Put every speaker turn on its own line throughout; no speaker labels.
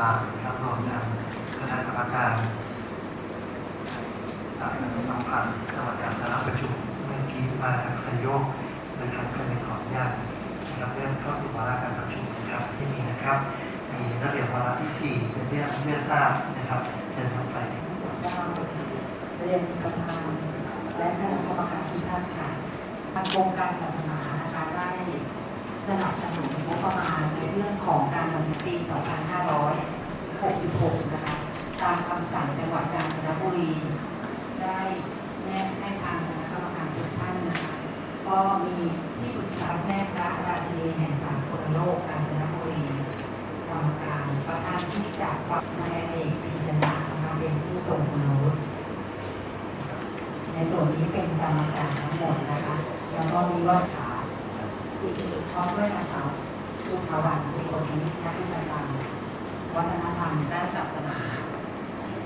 ลากนะครับรวมทางคณะกรรมการสาธารณสัมพันธ์กรรมการสาระประชุมเมื่อกี้มาทางสยโยกนะครับก็เลยขออนุญาตนะครับเริ่มเข้าสู่วาระการประชุมนะครับที่นี่นะครับ มีระเบียบวาระที่สี่เป็นเรื่องเรื่องทราบนะครับเชิญเข้าไป
เจ้าเรียนประธานและคณะกรรมการทุกท่านค่ะทางกรมการศาสนานะ สนับสนุนงบประมาณในเรื่องของการดำเนินปี 2566 นะคะ ตามคำสั่งจังหวัดกาญจนบุรี ได้แนะให้ทางคณะกรรมการทุกท่านนะคะ ก็มีที่ปรึกษาแม่พระราชีแห่งสากลโลกกาญจนบุรีกรรมการประธานที่จากวัดนายเนกชีชนะนะคะเป็นผู้ส่งคุณวุฒิในส่วนนี้เป็นกรรมการทั้งหมดนะคะ แล้วก็มีวั ดขาพร้อมด้วยนางสาวจุฑาวันสุคนนินักวิชาการวัฒนธรรมด้านศาสนา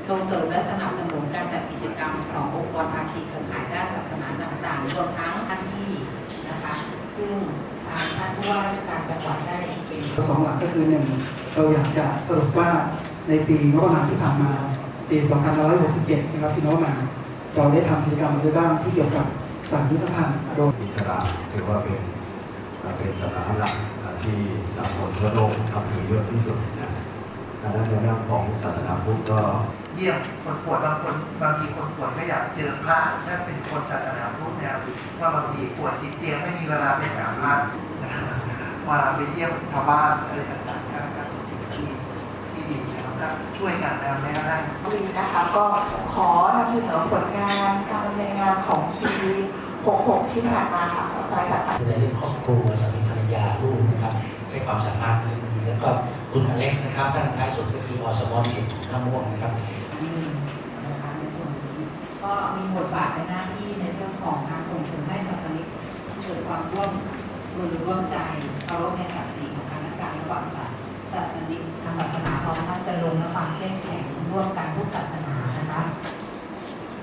ส่งเสริมและสนับสนุนการจัดกิจกรรมขององค์กรภาคีเครือข่ายด้านศาสนาต่างๆรวมทั้งหน้าที่นะคะซึ่งทางท่านผู้ว่าราชการจังหวัดได้เป็น
สองหลักก็คือหนึ่งเราอยากจะสรุปว่าในปีงบประมาณที่ผ่านมาปี2567 นะครับที่งบประมาณเราได้ทำกิจกรรมอะไรบ้างที่เกี่ยวกับสารยุทธภัณฑ์โดย
อิสระถือว่าเป็นอ่า เป็นศาสนาหลักที่สากลทั่วโลกทำถึงเยอะที่สุดนะดังนั้นในเรื่องของศาสนาพุทธก็
เยี่ยมคนป่วยบางคนบางทีคนป่วยก็อยากเจอพระถ้าเป็นคนศาสนาพุทธเนี่ยว่าบางทีป่วยติดเตียงไม่มีเวลาไปหาพระนะครับเวลาไปเยี่ยมชาวบ้านอะไรต่างๆก็ก็เป็นสิ่งที่ที่ดีนะครับก็ช่วยกันนะแม้กระทั่ง
ปีนะคะก็ขอนำเสนอผลงานการดำเนินงานของปี 66 ที่ผ่านมาค่ะสไลด์ถั ดไป
ในเรื่องครอบครัวสามีภรรยาลูกนะครับใช้ความสามารถเรื่องนี้แล้วก็คุณอเล็กนะครับท่านท้ายสุดก็คืออสมเด็กท่าม่วงนะครับ
อืมนะคะในส่วนนี้ก็มีบทบาทในหน้าที่ในเรื่องของการส่งเสริมให้ศาสนิกเกิดความร่วมมือร่วมใจเคารพในศักดิ์ศรีของการและการระหว่างศาสศาสนิกทางศาสนาพร้อมทั้งจะลงและความ